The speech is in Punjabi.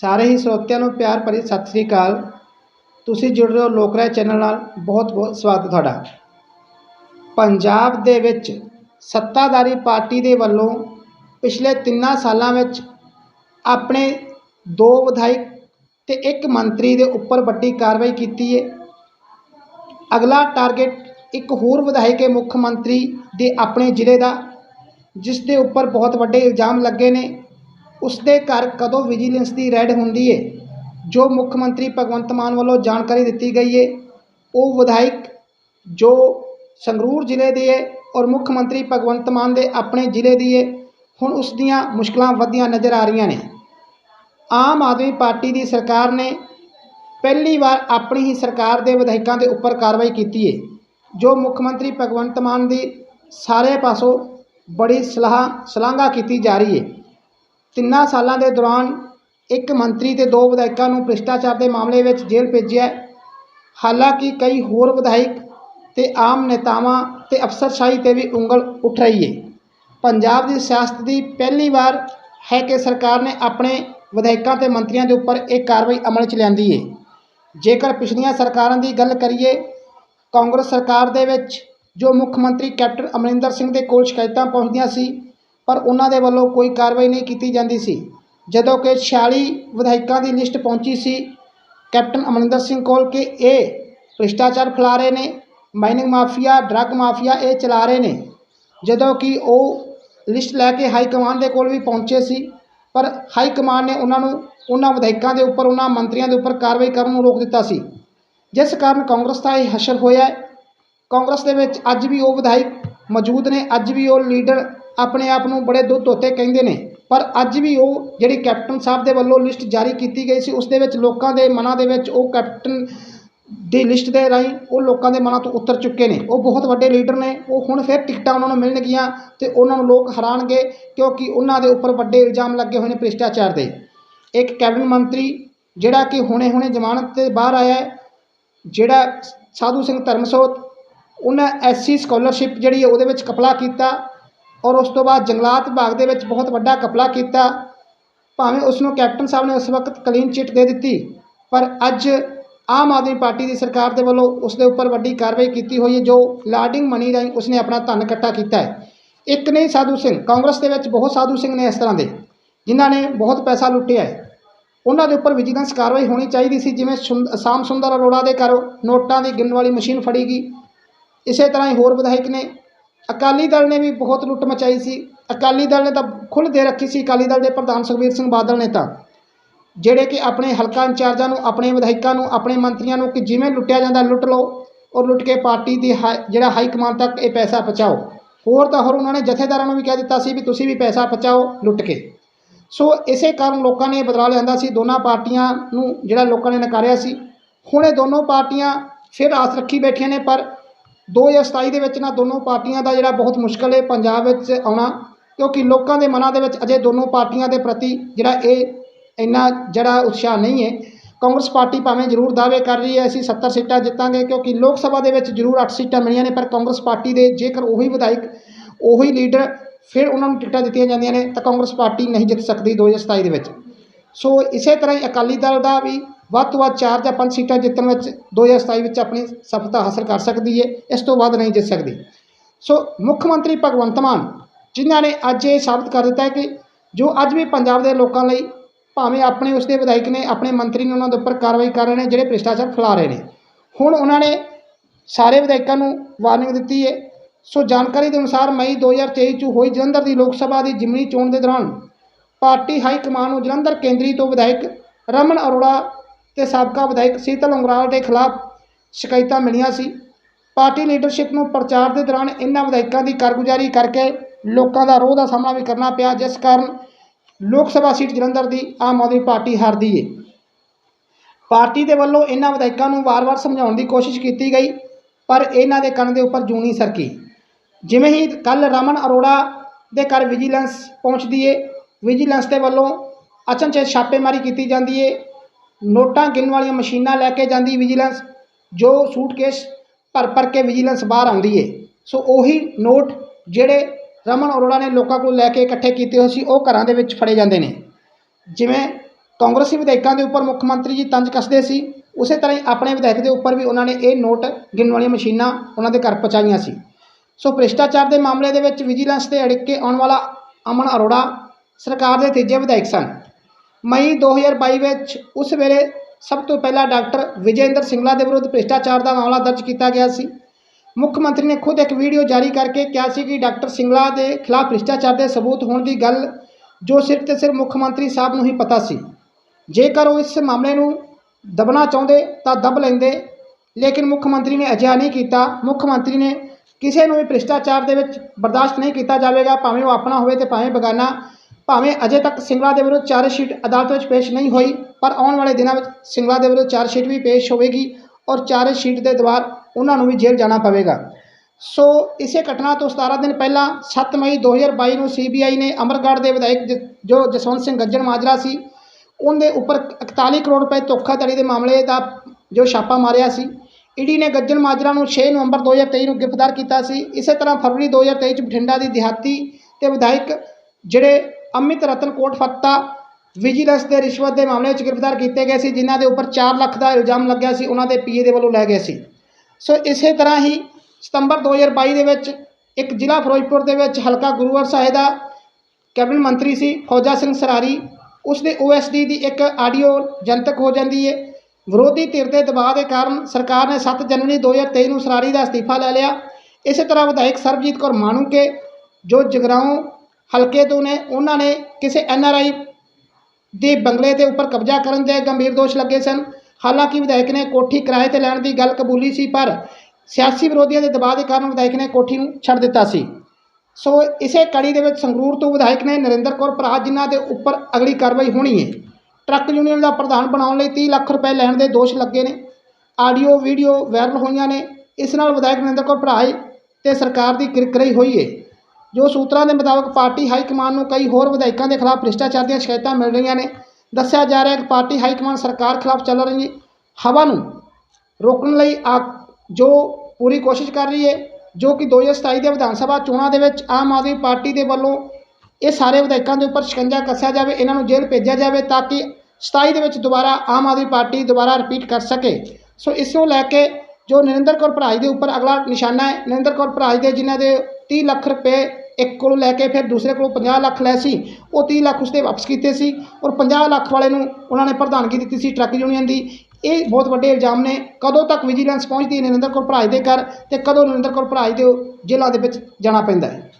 ਸਾਰੇ ਹੀ ਸਰੋਤਿਆਂ ਨੂੰ ਪਿਆਰ ਭਰੀ ਸਤਿ ਸ੍ਰੀ ਅਕਾਲ। ਤੁਸੀਂ ਜੁੜ ਰਹੇ ਹੋ ਲੋਕਰਾਏ ਚੈਨਲ ਨਾਲ। ਬਹੁਤ ਬਹੁਤ ਸਵਾਗਤ ਤੁਹਾਡਾ। ਪੰਜਾਬ ਦੇ ਵਿੱਚ ਸੱਤਾਧਾਰੀ ਪਾਰਟੀ ਦੇ ਵੱਲੋਂ ਪਿਛਲੇ ਤਿੰਨਾਂ ਸਾਲਾਂ ਵਿੱਚ ਆਪਣੇ ਦੋ ਵਿਧਾਇਕ ਤੇ ਇੱਕ ਮੰਤਰੀ ਦੇ ਉੱਪਰ ਵੱਡੀ ਕਾਰਵਾਈ ਕੀਤੀ ਹੈ ਅਗਲਾ ਟਾਰਗੇਟ ਇੱਕ ਹੋਰ ਵਿਧਾਇਕ ਹੈ ਮੁੱਖ ਮੰਤਰੀ ਦੇ ਆਪਣੇ ਜ਼ਿਲ੍ਹੇ ਦਾ, ਜਿਸ ਦੇ ਉੱਪਰ ਬਹੁਤ ਵੱਡੇ ਇਲਜ਼ਾਮ ਲੱਗੇ ਨੇ। ਉਸ ਦੇ ਘਰ ਕਦੋਂ ਵਿਜੀਲੈਂਸ ਦੀ ਰੈਡ ਹੁੰਦੀ ਹੈ ਜੋ ਮੁੱਖ ਮੰਤਰੀ ਭਗਵੰਤ ਮਾਨ ਵੱਲੋਂ ਜਾਣਕਾਰੀ ਦਿੱਤੀ ਗਈ ਹੈ ਉਹ ਵਿਧਾਇਕ ਜੋ ਸੰਗਰੂਰ ਜ਼ਿਲ੍ਹੇ ਦੇ ਹੈ ਔਰ ਮੁੱਖ ਮੰਤਰੀ ਭਗਵੰਤ ਮਾਨ ਦੇ ਆਪਣੇ ਜ਼ਿਲ੍ਹੇ ਦੀ ਹੈ ਹੁਣ ਉਸ ਦੀਆਂ ਮੁਸ਼ਕਲਾਂ ਵਧੀਆਂ ਨਜ਼ਰ ਆ ਰਹੀਆਂ ਨੇ। ਆਮ ਆਦਮੀ ਪਾਰਟੀ ਦੀ ਸਰਕਾਰ ਨੇ ਪਹਿਲੀ ਵਾਰ ਆਪਣੀ ਹੀ ਸਰਕਾਰ ਦੇ ਵਿਧਾਇਕਾਂ ਦੇ ਉੱਪਰ ਕਾਰਵਾਈ ਕੀਤੀ ਹੈ ਜੋ ਮੁੱਖ ਮੰਤਰੀ ਭਗਵੰਤ ਮਾਨ ਦੀ ਸਾਰੇ ਪਾਸੋਂ ਬੜੀ ਸਲਾਹ, ਸ਼ਲਾਘਾ ਕੀਤੀ ਜਾ ਰਹੀ ਹੈ ਤਿੰਨਾਂ ਸਾਲਾਂ ਦੇ ਦੌਰਾਨ ਇੱਕ ਮੰਤਰੀ ਤੇ ਦੋ ਵਿਧਾਇਕਾਂ ਨੂੰ ਭ੍ਰਿਸ਼ਟਾਚਾਰ ਦੇ ਮਾਮਲੇ ਵਿੱਚ ਜੇਲ੍ਹ ਭੇਜਿਆ ਹਾਲਾਂਕਿ ਕਈ ਹੋਰ ਵਿਧਾਇਕ ਤੇ ਆਮ ਨੇਤਾਵਾਂ ਤੇ ਅਫਸਰਸ਼ਾਹੀ ਤੇ ਵੀ ਉਂਗਲ ਉੱਠ ਰਹੀ ਹੈ। ਪੰਜਾਬ ਦੀ ਸਿਆਸਤ ਦੀ ਪਹਿਲੀ ਵਾਰ ਹੈ ਕਿ ਸਰਕਾਰ ਨੇ ਆਪਣੇ ਵਿਧਾਇਕਾਂ ਤੇ ਮੰਤਰੀਆਂ ਦੇ ਉੱਪਰ ਇਹ ਕਾਰਵਾਈ ਅਮਲ 'ਚ ਲਿਆਂਦੀ ਹੈ। ਜੇਕਰ ਪਿਛਲੀਆਂ ਸਰਕਾਰਾਂ ਦੀ ਗੱਲ ਕਰੀਏ, ਕਾਂਗਰਸ ਸਰਕਾਰ ਦੇ ਵਿੱਚ ਜੋ ਮੁੱਖ ਮੰਤਰੀ ਕੈਪਟਨ ਅਮਰਿੰਦਰ ਸਿੰਘ ਦੇ ਕੋਲ ਸ਼ਿਕਾਇਤਾਂ ਪਹੁੰਚਦੀਆਂ ਸੀ ਪਰ ਉਹਨਾਂ ਦੇ ਵੱਲੋਂ ਕੋਈ ਕਾਰਵਾਈ ਨਹੀਂ ਕੀਤੀ ਜਾਂਦੀ ਸੀ। ਜਦੋਂ ਕਿ 46 ਵਿਧਾਇਕਾਂ ਦੀ ਲਿਸਟ ਪਹੁੰਚੀ ਸੀ, ਕੈਪਟਨ ਅਮਰਿੰਦਰ ਸਿੰਘ ਕੋਲ ਕਿ ਇਹ ਭ੍ਰਿਸ਼ਟਾਚਾਰ ਫੈਲਾ ਰਹੇ ਨੇ, ਮਾਈਨਿੰਗ ਮਾਫੀਆ, ਡਰੱਗ ਮਾਫੀਆ ਇਹ ਚਲਾ ਰਹੇ ਨੇ। ਜਦੋਂ ਕਿ ਉਹ ਲਿਸਟ ਲੈ ਕੇ ਹਾਈ ਕਮਾਂਡ ਦੇ ਕੋਲ ਵੀ ਪਹੁੰਚੇ ਸੀ, ਪਰ ਹਾਈ ਕਮਾਂਡ ਨੇ ਉਹਨਾਂ ਨੂੰ, ਉਹਨਾਂ ਵਿਧਾਇਕਾਂ ਦੇ ਉੱਪਰ, ਉਹਨਾਂ ਮੰਤਰੀਆਂ ਦੇ ਉੱਪਰ ਕਾਰਵਾਈ ਕਰਨ ਨੂੰ ਰੋਕ ਦਿੱਤਾ ਸੀ। ਜਿਸ ਕਾਰਨ ਕਾਂਗਰਸ ਦਾ ਇਹ ਹਸ਼ਰ ਹੋਇਆ ਕਾਂਗਰਸ ਦੇ ਵਿੱਚ ਅੱਜ ਵੀ ਉਹ ਵਿਧਾਇਕ ਮੌਜੂਦ ਨੇ, ਅੱਜ ਵੀ ਉਹ ਲੀਡਰ ਆਪਣੇ ਆਪ ਨੂੰ ਬੜੇ ਦੁੱਧ ਧੋਤੇ ਕਹਿੰਦੇ ਨੇ। ਪਰ ਅੱਜ ਵੀ ਉਹ ਜਿਹੜੀ ਕੈਪਟਨ ਸਾਹਿਬ ਦੇ ਵੱਲੋਂ ਲਿਸਟ ਜਾਰੀ ਕੀਤੀ ਗਈ ਸੀ, ਉਸ ਦੇ ਵਿੱਚ ਲੋਕਾਂ ਦੇ ਮਨਾਂ ਦੇ ਵਿੱਚ ਉਹ ਕੈਪਟਨ ਦੀ ਲਿਸਟ ਦੇ ਰਾਹੀਂ ਉਹ ਲੋਕਾਂ ਦੇ ਮਨਾਂ ਤੋਂ ਉਤਰ ਚੁੱਕੇ ਨੇ। ਉਹ ਬਹੁਤ ਵੱਡੇ ਲੀਡਰ ਨੇ। ਉਹ ਹੁਣ ਫਿਰ ਟਿਕਟਾਂ ਉਹਨਾਂ ਨੂੰ ਮਿਲਣਗੀਆਂ ਤੇ ਉਹਨਾਂ ਨੂੰ ਲੋਕ ਹੈਰਾਨਗੇ ਕਿਉਂਕਿ ਉਹਨਾਂ ਦੇ ਉੱਪਰ ਵੱਡੇ ਇਲਜ਼ਾਮ ਲੱਗੇ ਹੋਏ ਨੇ ਭ੍ਰਿਸ਼ਟਾਚਾਰ ਦੇ। ਇੱਕ ਕੈਬਨਿਟ ਮੰਤਰੀ ਜਿਹੜਾ ਕਿ ਹੁਣੇ ਹੁਣੇ ਜ਼ਮਾਨਤ ਤੇ ਬਾਹਰ ਆਇਆ ਜਿਹੜਾ ਸਾਧੂ ਸਿੰਘ ਧਰਮਸੋਤ, ਉਹਨਾਂ ਐਸਸੀ ਸਕਾਲਰਸ਼ਿਪ ਜਿਹੜੀ ਹੈ ਉਹਦੇ ਵਿੱਚ ਕਪਲਾ ਕੀਤਾ। ਔਰ ਉਸ ਤੋਂ ਬਾਅਦ ਜੰਗਲਾਤ ਵਿਭਾਗ ਦੇ ਵਿੱਚ ਬਹੁਤ ਵੱਡਾ ਕਪਲਾ ਕੀਤਾ। ਭਾਵੇਂ ਉਸ ਨੂੰ ਕੈਪਟਨ ਸਾਹਿਬ ਨੇ ਉਸ ਵਕਤ ਕਲੀਨ ਚਿੱਟ ਦੇ ਦਿੱਤੀ, ਪਰ ਅੱਜ ਆਮ ਆਦਮੀ ਪਾਰਟੀ ਦੀ ਸਰਕਾਰ ਦੇ ਵੱਲੋਂ ਉਸ ਦੇ ਉੱਪਰ ਵੱਡੀ ਕਾਰਵਾਈ ਕੀਤੀ ਹੋਈ ਹੈ, ਜੋ ਲਾਡਿੰਗ ਮਨੀ ਰਾਹੀਂ ਉਸਨੇ ਆਪਣਾ ਧਨ ਇਕੱਠਾ ਕੀਤਾ ਹੈ। ਇੱਕ ਨਹੀਂ ਸਾਧੂ ਸਿੰਘ, ਕਾਂਗਰਸ ਦੇ ਵਿੱਚ ਬਹੁਤ ਸਾਧੂ ਸਿੰਘ ਨੇ ਇਸ ਤਰ੍ਹਾਂ ਦੇ, ਜਿਨ੍ਹਾਂ ਨੇ ਬਹੁਤ ਪੈਸਾ ਲੁੱਟਿਆ ਹੈ। ਉਹਨਾਂ ਦੇ ਉੱਪਰ ਵਿਜੀਲੈਂਸ ਕਾਰਵਾਈ ਹੋਣੀ ਚਾਹੀਦੀ ਸੀ, ਜਿਵੇਂ ਸੁੰਦ- ਸ਼ਾਮ ਸੁੰਦਰ ਅਰੋੜਾ ਦੇ ਘਰੋਂ ਨੋਟਾਂ ਦੀ ਗਿਣਨ ਵਾਲੀ ਮਸ਼ੀਨ ਫੜੀ ਗਈ। ਇਸੇ ਤਰ੍ਹਾਂ ਹੀ ਹੋਰ ਵਿਧਾਇਕ ਨੇ ਅਕਾਲੀ ਦਲ ਨੇ ਵੀ ਬਹੁਤ ਲੁੱਟ ਮਚਾਈ ਸੀ। ਅਕਾਲੀ ਦਲ ਨੇ ਤਾਂ ਖੁੱਲ੍ਹ ਦੇ ਰੱਖੀ ਸੀ। ਅਕਾਲੀ ਦਲ ਦੇ ਪ੍ਰਧਾਨ ਸੁਖਬੀਰ ਸਿੰਘ ਬਾਦਲ ਨੇ ਤਾਂ। ਜਿਹੜੇ ਕਿ ਆਪਣੇ ਹਲਕਾ ਇੰਚਾਰਜਾਂ ਨੂੰ, ਆਪਣੇ ਵਿਧਾਇਕਾਂ ਨੂੰ, ਆਪਣੇ ਮੰਤਰੀਆਂ ਨੂੰ ਕਿ ਜਿਵੇਂ ਲੁੱਟਿਆ ਜਾਂਦਾ ਲੁੱਟ ਲਓ ਔਰ ਲੁੱਟ ਕੇ ਪਾਰਟੀ ਦੀ ਹਾਈ- ਜਿਹੜਾ ਹਾਈ ਕਮਾਂਡ ਤੱਕ ਇਹ ਪੈਸਾ ਪਹੁੰਚਾਓ। ਹੋਰ ਤਾਂ ਹੋਰ ਉਹਨਾਂ ਨੇ ਜਥੇਦਾਰਾਂ ਨੂੰ ਵੀ ਕਹਿ ਦਿੱਤਾ ਸੀ ਵੀ ਤੁਸੀਂ ਵੀ ਪੈਸਾ ਪਹੁੰਚਾਓ ਲੁੱਟ ਕੇ। ਸੋ ਇਸੇ ਕਾਰਨ ਲੋਕਾਂ ਨੇ ਇਹ ਬਦਲਾਅ ਲਿਆਂਦਾ ਸੀ। ਦੋਨਾਂ ਪਾਰਟੀਆਂ ਨੂੰ ਜਿਹੜਾ ਲੋਕਾਂ ਨੇ ਨਕਾਰਿਆ ਸੀ। ਹੁਣ ਇਹ ਦੋਨੋਂ ਪਾਰਟੀਆਂ ਫਿਰ ਆਸ ਰੱਖੀ ਬੈਠੀਆਂ ਨੇ, ਪਰ 2027 ਦੇ ਵਿੱਚ ਨਾ ਦੋਨੋਂ ਪਾਰਟੀਆਂ ਦਾ ਜਿਹੜਾ ਬਹੁਤ ਮੁਸ਼ਕਲ ਹੈ ਪੰਜਾਬ ਵਿੱਚ ਆਉਣਾ, ਕਿਉਂਕਿ ਲੋਕਾਂ ਦੇ ਮਨਾਂ ਦੇ ਵਿੱਚ ਅਜੇ ਦੋਨੋਂ ਪਾਰਟੀਆਂ ਦੇ ਪ੍ਰਤੀ ਜਿਹੜਾ ਇਹ ਇੰਨਾ ਜਿਹੜਾ ਉਤਸ਼ਾਹ ਨਹੀਂ ਹੈ। ਕਾਂਗਰਸ ਪਾਰਟੀ ਭਾਵੇਂ ਜ਼ਰੂਰ ਦਾਅਵੇ ਕਰ ਰਹੀ ਹੈ, ਅਸੀਂ 70 ਸੀਟਾਂ ਜਿੱਤਾਂਗੇ, ਕਿਉਂਕਿ ਲੋਕ ਸਭਾ ਦੇ ਵਿੱਚ ਜ਼ਰੂਰ 8 ਸੀਟਾਂ ਮਿਲੀਆਂ ਨੇ, ਪਰ ਕਾਂਗਰਸ ਪਾਰਟੀ ਦੇ ਜੇਕਰ ਉਹੀ ਵਿਧਾਇਕ, ਉਹੀ ਲੀਡਰ ਫਿਰ ਉਹਨਾਂ ਨੂੰ ਟਿਕਟਾਂ ਦਿੱਤੀਆਂ ਜਾਂਦੀਆਂ ਨੇ, ਤਾਂ ਕਾਂਗਰਸ ਪਾਰਟੀ ਨਹੀਂ ਜਿੱਤ ਸਕਦੀ 2027 ਦੇ ਵਿੱਚ। ਸੋ ਇਸੇ ਤਰ੍ਹਾਂ ਹੀ ਅਕਾਲੀ ਦਲ ਦਾ ਵੀ ਵੱਧ ਤੋਂ ਵੱਧ 4 ਜਾਂ 5 ਸੀਟਾਂ ਜਿੱਤਣ ਵਿੱਚ 2027 ਵਿੱਚ ਆਪਣੀ ਸਫਲਤਾ ਹਾਸਲ ਕਰ ਸਕਦੀ ਹੈ ਇਸ ਤੋਂ ਵੱਧ ਨਹੀਂ ਜਿੱਤ ਸਕਦੀ। ਸੋ ਮੁੱਖ ਮੰਤਰੀ ਭਗਵੰਤ ਮਾਨ, ਜਿਨ੍ਹਾਂ ਨੇ ਅੱਜ ਇਹ ਸਾਬਤ ਕਰ ਦਿੱਤਾ ਹੈ ਕਿ ਜੋ ਅੱਜ ਵੀ ਪੰਜਾਬ ਦੇ ਲੋਕਾਂ ਲਈ ਭਾਵੇਂ ਆਪਣੇ ਉਸਦੇ ਵਿਧਾਇਕ ਨੇ, ਆਪਣੇ ਮੰਤਰੀ ਨੇ ਉਹਨਾਂ ਦੇ ਉੱਪਰ ਕਾਰਵਾਈ ਕਰ ਰਹੇ ਨੇ, ਜਿਹੜੇ ਭ੍ਰਿਸ਼ਟਾਚਾਰ ਫੈਲਾ ਰਹੇ ਨੇ। ਹੁਣ ਉਹਨਾਂ ਨੇ ਸਾਰੇ ਵਿਧਾਇਕਾਂ ਨੂੰ ਵਾਰਨਿੰਗ ਦਿੱਤੀ ਹੈ ਸੋ ਜਾਣਕਾਰੀ ਦੇ ਅਨੁਸਾਰ ਮਈ 2023 ਚ ਹੋਈ ਜਲੰਧਰ ਦੀ ਲੋਕ ਸਭਾ ਦੀ ਜਿਮਨੀ ਚੋਣ ਦੇ ਦੌਰਾਨ ਪਾਰਟੀ ਹਾਈ ਕਮਾਨ ਨੂੰ ਜਲੰਧਰ ਕੇਂਦਰੀ ਤੋਂ ਵਿਧਾਇਕ ਰਮਨ ਅਰੋੜਾ ਤੇ ਸਾਬਕਾ ਵਿਧਾਇਕ ਸੀਤਲ ਉਂਗਰਾਲ ਦੇ ਖਿਲਾਫ ਸ਼ਿਕਾਇਤਾਂ ਮਿਲੀਆਂ ਸੀ। ਪਾਰਟੀ ਲੀਡਰਸ਼ਿਪ ਨੂੰ ਪ੍ਰਚਾਰ ਦੇ ਦੌਰਾਨ ਇਹਨਾਂ ਵਿਧਾਇਕਾਂ ਦੀ ਕਾਰਗੁਜ਼ਾਰੀ ਕਰਕੇ ਲੋਕਾਂ ਦਾ ਰੋਹ ਦਾ ਸਾਹਮਣਾ ਵੀ ਕਰਨਾ ਪਿਆ, ਜਿਸ ਕਾਰਨ ਲੋਕ ਸਭਾ ਸੀਟ ਜਲੰਧਰ ਦੀ ਆਮ ਆਦਮੀ ਪਾਰਟੀ ਹਾਰਦੀ ਏ। ਪਾਰਟੀ ਦੇ ਵੱਲੋਂ ਇਹਨਾਂ ਵਿਧਾਇਕਾਂ ਨੂੰ ਵਾਰ-ਵਾਰ ਸਮਝਾਉਣ ਦੀ ਕੋਸ਼ਿਸ਼ ਕੀਤੀ ਗਈ, ਪਰ ਇਹਨਾਂ ਦੇ ਕੰਨ ਦੇ ਉੱਪਰ ਜੂਣੀ ਸਰਕੀ। ਜਿਵੇਂ ਹੀ ਕੱਲ ਰਮਨ ਅਰੋੜਾ ਦੇ ਘਰ ਵਿਜੀਲੈਂਸ ਪਹੁੰਚਦੀ ਏ ਵਿਜੀਲੈਂਸ ਦੇ ਵੱਲੋਂ ਅਚਨਚੇਤ ਛਾਪੇਮਾਰੀ ਕੀਤੀ ਜਾਂਦੀ ਏ ਨੋਟਾਂ ਗਿਣਨ ਵਾਲੀਆਂ ਮਸ਼ੀਨਾਂ ਲੈ ਕੇ ਜਾਂਦੀ ਵਿਜੀਲੈਂਸ ਜੋ ਸੂਟਕੇਸ ਭਰ ਭਰ ਕੇ ਵਿਜੀਲੈਂਸ ਬਾਹਰ ਆਉਂਦੀ ਏ। ਸੋ ਉਹੀ ਨੋਟ ਜਿਹੜੇ ਰਮਨ ਅਰੋੜਾ ਨੇ ਲੋਕਾਂ ਕੋਲ ਲੈ ਕੇ ਇਕੱਠੇ ਕੀਤੇ ਹੋਏ ਸੀ, ਉਹ ਘਰਾਂ ਦੇ ਵਿੱਚ ਫੜੇ ਜਾਂਦੇ ਨੇ। ਜਿਵੇਂ ਕਾਂਗਰਸੀ ਵਿਧਾਇਕਾਂ ਦੇ ਉੱਪਰ ਮੁੱਖ ਮੰਤਰੀ ਜੀ ਤੰਜ ਕੱਸਦੇ ਸੀ, ਉਸੇ ਤਰ੍ਹਾਂ ਹੀ ਆਪਣੇ ਵਿਧਾਇਕ ਦੇ ਉੱਪਰ ਵੀ ਉਹਨਾਂ ਨੇ ਇਹ ਨੋਟ ਗਿਣਨ ਵਾਲੀਆਂ ਮਸ਼ੀਨਾਂ ਉਹਨਾਂ ਦੇ ਘਰ ਪਹੁੰਚਾਈਆਂ ਸੀ। ਸੋ ਭ੍ਰਿਸ਼ਟਾਚਾਰ ਦੇ ਮਾਮਲੇ ਦੇ ਵਿੱਚ ਵਿਜੀਲੈਂਸ ਦੇ ਅੜਿੱਕੇ ਆਉਣ ਵਾਲਾ ਅਮਨ ਅਰੋੜਾ ਸਰਕਾਰ ਦੇ ਤੀਜੇ ਵਿਧਾਇਕ ਸਨ। ਮਈ 2022 ਵਿੱਚ ਉਸ ਵੇਲੇ ਸਭ ਤੋਂ ਪਹਿਲਾਂ ਡਾਕਟਰ ਵਿਜੇਂਦਰ ਸਿੰਗਲਾ ਦੇ ਵਿਰੁੱਧ ਭ੍ਰਿਸ਼ਟਾਚਾਰ ਦਾ ਮਾਮਲਾ ਦਰਜ ਕੀਤਾ ਗਿਆ ਸੀ। ਮੁੱਖ ਮੰਤਰੀ ਨੇ ਖੁਦ ਇੱਕ ਵੀਡੀਓ ਜਾਰੀ ਕਰਕੇ ਕਿਹਾ ਸੀ ਕਿ ਡਾਕਟਰ ਸਿੰਗਲਾ ਦੇ ਖਿਲਾਫ ਭ੍ਰਿਸ਼ਟਾਚਾਰ ਦੇ ਸਬੂਤ ਹੋਣ ਦੀ ਗੱਲ ਜੋ ਸਿਰਫ ਤੇ ਸਿਰਫ ਮੁੱਖ ਮੰਤਰੀ ਸਾਹਿਬ ਨੂੰ ਹੀ ਪਤਾ ਸੀ। ਜੇਕਰ ਉਹ ਇਸ ਮਾਮਲੇ ਨੂੰ ਦਬਣਾ ਚਾਹੁੰਦੇ ਤਾਂ ਦਬ ਲੈਂਦੇ, ਲੇਕਿਨ ਮੁੱਖ ਮੰਤਰੀ ਨੇ ਅਜਿਹਾ ਨਹੀਂ ਕੀਤਾ। ਮੁੱਖ ਮੰਤਰੀ ਨੇ ਕਿਸੇ ਨੂੰ ਵੀ ਭ੍ਰਿਸ਼ਟਾਚਾਰ ਦੇ ਵਿੱਚ ਬਰਦਾਸ਼ਤ ਨਹੀਂ ਕੀਤਾ ਜਾਵੇਗਾ, ਭਾਵੇਂ ਉਹ ਆਪਣਾ ਹੋਵੇ ਤੇ ਭਾਵੇਂ ਬਗਾਨਾ ਭਾਵੇਂ ਅਜੇ ਤੱਕ ਸਿੰਗਲਾ ਦੇ ਵਿਰੁੱਧ ਚਾਰਜਸ਼ੀਟ ਅਦਾਲਤ ਵਿੱਚ ਪੇਸ਼ ਨਹੀਂ ਹੋਈ, ਪਰ ਆਉਣ ਵਾਲੇ ਦਿਨਾਂ ਵਿੱਚ ਸਿੰਗਲਾ ਦੇ ਵਿਰੁੱਧ ਚਾਰਜਸ਼ੀਟ ਵੀ ਪੇਸ਼ ਹੋਵੇਗੀ ਔਰ ਚਾਰਜਸ਼ੀਟ ਦੇ ਦੁਆਰ ਉਹਨਾਂ ਨੂੰ ਵੀ ਜੇਲ੍ਹ ਜਾਣਾ ਪਵੇਗਾ। ਸੋ ਇਸੇ ਘਟਨਾ ਤੋਂ 17 ਦਿਨ ਪਹਿਲਾਂ 7 ਮਈ 2022 ਨੂੰ ਸੀਬੀਆਈ ਨੇ ਅਮਰਗੜ੍ਹ ਦੇ ਵਿਧਾਇਕ ਜ- ਜੋ ਜਸਵੰਤ ਸਿੰਘ ਗੱਜਣ ਮਾਜਰਾ ਸੀ, ਉਹਦੇ ਉੱਪਰ 41 ਕਰੋੜ ਰੁਪਏ ਧੋਖਾਧੜੀ ਦੇ ਮਾਮਲੇ ਦਾ ਜੋ ਛਾਪਾ ਮਾਰਿਆ ਸੀ ਈਡੀ ਨੇ ਗੱਜਣ ਮਾਜਰਾ ਨੂੰ 6 ਨਵੰਬਰ 2023 ਨੂੰ ਗ੍ਰਿਫਤਾਰ ਕੀਤਾ ਸੀ। ਇਸੇ ਤਰ੍ਹਾਂ ਫਰਵਰੀ 2023 ਚ ਬਠਿੰਡਾ ਦੀ ਦਿਹਾਤੀ ਤੇ ਵਿਧਾਇਕ ਜਿਹੜੇ ਅਮਿਤ ਰਤਨ ਕੋਟ ਫੱਤਾ ਵਿਜੀਲੈਂਸ ਦੇ ਰਿਸ਼ਵਤ ਦੇ ਮਾਮਲੇ ਵਿੱਚ ਗ੍ਰਿਫਤਾਰ ਕੀਤੇ ਗਏ ਸੀ, ਜਿਨ੍ਹਾਂ ਦੇ ਉੱਪਰ 4 ਲੱਖ ਦਾ ਇਲਜ਼ਾਮ ਲੱਗਿਆ ਸੀ, ਉਹਨਾਂ ਦੇ ਪੀਏ ਦੇ ਵੱਲੋਂ ਲੈ ਗਏ ਸੀ। ਸੋ ਇਸੇ ਤਰ੍ਹਾਂ ਹੀ ਸਤੰਬਰ 2022 ਦੇ ਵਿੱਚ ਇੱਕ ਜ਼ਿਲ੍ਹਾ ਫਿਰੋਜ਼ਪੁਰ ਦੇ ਵਿੱਚ ਹਲਕਾ ਗੁਰੂਵਰ ਸਾਹਿਬ ਦਾ ਕੈਬਨਿਟ ਮੰਤਰੀ ਸੀ, ਫੌਜਾ ਸਿੰਘ ਸਰਾਰੀ। ਉਸ ਦੇ ਓਐਸਡੀ ਦੀ ਇੱਕ ਆਡੀਓ ਜਨਤਕ ਹੋ ਜਾਂਦੀ ਹੈ ਵਿਰੋਧੀ ਧਿਰ ਦੇ ਦਬਾਅ ਦੇ ਕਾਰਨ ਸਰਕਾਰ ਨੇ 7 ਜਨਵਰੀ 2023 ਨੂੰ ਸਰਾਰੀ ਦਾ ਅਸਤੀਫਾ ਲੈ ਲਿਆ। ਇਸੇ ਤਰ੍ਹਾਂ ਵਿਧਾਇਕ ਸਰਬਜੀਤ ਕੌਰ ਮਾਣੂਕੇ, ਜੋ ਜਗਰਾਓਂ ਹਲਕੇ ਤੋਂ ਨੇ, ਉਹਨਾਂ ਨੇ ਕਿਸੇ ਐੱਨ ਆਰ ਆਈ ਦੇ ਬੰਗਲੇ ਦੇ ਉੱਪਰ ਕਬਜ਼ਾ ਕਰਨ ਦੇ ਗੰਭੀਰ ਦੋਸ਼ ਲੱਗੇ ਸਨ। ਹਾਲਾਂਕਿ ਵਿਧਾਇਕ ਨੇ ਕੋਠੀ ਕਿਰਾਏ ਤੇ ਲੈਣ ਦੀ ਗੱਲ ਕਬੂਲੀ ਸੀ, ਪਰ ਸਿਆਸੀ ਵਿਰੋਧੀਆਂ ਦੇ ਦਬਾਅ ਦੇ ਕਾਰਨ ਵਿਧਾਇਕ ਨੇ ਕੋਠੀ ਨੂੰ ਛੱਡ ਦਿੱਤਾ ਸੀ। ਸੋ ਇਸੇ ਕੜੀ ਦੇ ਵਿੱਚ ਸੰਗਰੂਰ ਤੋਂ ਵਿਧਾਇਕ ਨੇ ਨਰਿੰਦਰ ਕੌਰ ਭਰਾ ਜਿਨ੍ਹਾਂ ਦੇ ਉੱਪਰ ਅਗਲੀ ਕਾਰਵਾਈ ਹੋਣੀ ਹੈ। ਟਰੱਕ ਯੂਨੀਅਨ ਦਾ ਪ੍ਰਧਾਨ ਬਣਾਉਣ ਲਈ 30 ਲੱਖ ਰੁਪਏ ਲੈਣ ਦੇ ਦੋਸ਼ ਲੱਗੇ ਨੇ। ਆਡੀਓ, ਵੀਡੀਓ ਵਾਇਰਲ ਹੋਈਆਂ ਨੇ। ਇਸ ਨਾਲ ਵਿਧਾਇਕ ਨਰਿੰਦਰ ਕੌਰ ਭਰਾ ਤੇ ਸਰਕਾਰ ਦੀ ਕਿਰਕਰਾਈ ਹੋਈ ਹੈ। ਜੋ ਸੂਤਰਾਂ ਦੇ ਮੁਤਾਬਕ ਪਾਰਟੀ ਹਾਈ ਕਮਾਨ ਨੂੰ ਕਈ ਹੋਰ ਵਿਧਾਇਕਾਂ ਦੇ ਖਿਲਾਫ ਭ੍ਰਿਸ਼ਟਾਚਾਰ ਦੀਆਂ ਸ਼ਿਕਾਇਤਾਂ ਮਿਲ ਰਹੀਆਂ ਨੇ। ਦੱਸਿਆ ਜਾ ਰਿਹਾ ਹੈ ਕਿ ਪਾਰਟੀ ਹਾਈ ਕਮਾਨ ਸਰਕਾਰ ਖਿਲਾਫ ਚੱਲ ਰਹੀ ਹਵਾ ਨੂੰ ਰੋਕਣ ਲਈ ਆ ਜੋ ਪੂਰੀ ਕੋਸ਼ਿਸ਼ ਕਰ ਰਹੀ ਹੈ, ਜੋ ਕਿ 2027 ਦੇ ਵਿਧਾਨ ਸਭਾ ਚੋਣਾਂ ਦੇ ਵਿੱਚ ਆਮ ਆਦਮੀ ਪਾਰਟੀ ਦੇ ਵੱਲੋਂ ਇਹ ਸਾਰੇ ਵਿਧਾਇਕਾਂ ਦੇ ਉੱਪਰ ਸ਼ਿਕੰਜਾ ਕੱਸਿਆ ਜਾਵੇ, ਇਹਨਾਂ ਨੂੰ ਜੇਲ੍ਹ ਭੇਜਿਆ ਜਾਵੇ ਤਾਂ ਕਿ 27 ਦੇ ਵਿੱਚ ਦੁਬਾਰਾ ਆਮ ਆਦਮੀ ਪਾਰਟੀ ਦੁਬਾਰਾ ਰਿਪੀਟ ਕਰ ਸਕੇ। ਸੋ ਇਸ ਨੂੰ ਲੈ ਕੇ ਜੋ ਨਰਿੰਦਰ ਕੌਰ ਭਰਾਜ ਦੇ ਉੱਪਰ ਅਗਲਾ ਨਿਸ਼ਾਨਾ ਹੈ, ਨਰਿੰਦਰ ਕੌਰ ਭਰਾਜ ਦੇ ਜਿਨ੍ਹਾਂ ਦੇ 30 ਲੱਖ ਰੁਪਏ ਇੱਕ ਕੋਲੋਂ ਲੈ ਕੇ ਫਿਰ ਦੂਸਰੇ ਕੋਲੋਂ 50 ਲੱਖ ਲਏ ਸੀ। ਉਹ 30 ਲੱਖ ਉਸਦੇ ਵਾਪਸ ਕੀਤੇ ਸੀ ਔਰ 50 ਲੱਖ ਵਾਲੇ ਨੂੰ ਉਹਨਾਂ ਨੇ ਪ੍ਰਧਾਨਗੀ ਦਿੱਤੀ ਸੀ ਟਰੱਕ ਯੂਨੀਅਨ ਦੀ। ਇਹ ਬਹੁਤ ਵੱਡੇ ਇਲਜ਼ਾਮ ਨੇ। ਕਦੋਂ ਤੱਕ ਵਿਜੀਲੈਂਸ ਪਹੁੰਚਦੀ ਹੈ? ਨਰਿੰਦਰ ਕੌਰ ਭਰਾਜ ਦੇ ਘਰ ਤੇ ਕਦੋਂ ਨਰਿੰਦਰ ਕੌਰ ਭਰਾਜ ਦੇ ਜੇਲ੍ਹਾਂ ਦੇ ਵਿੱਚ ਜਾਣਾ ਪੈਂਦਾ ਹੈ?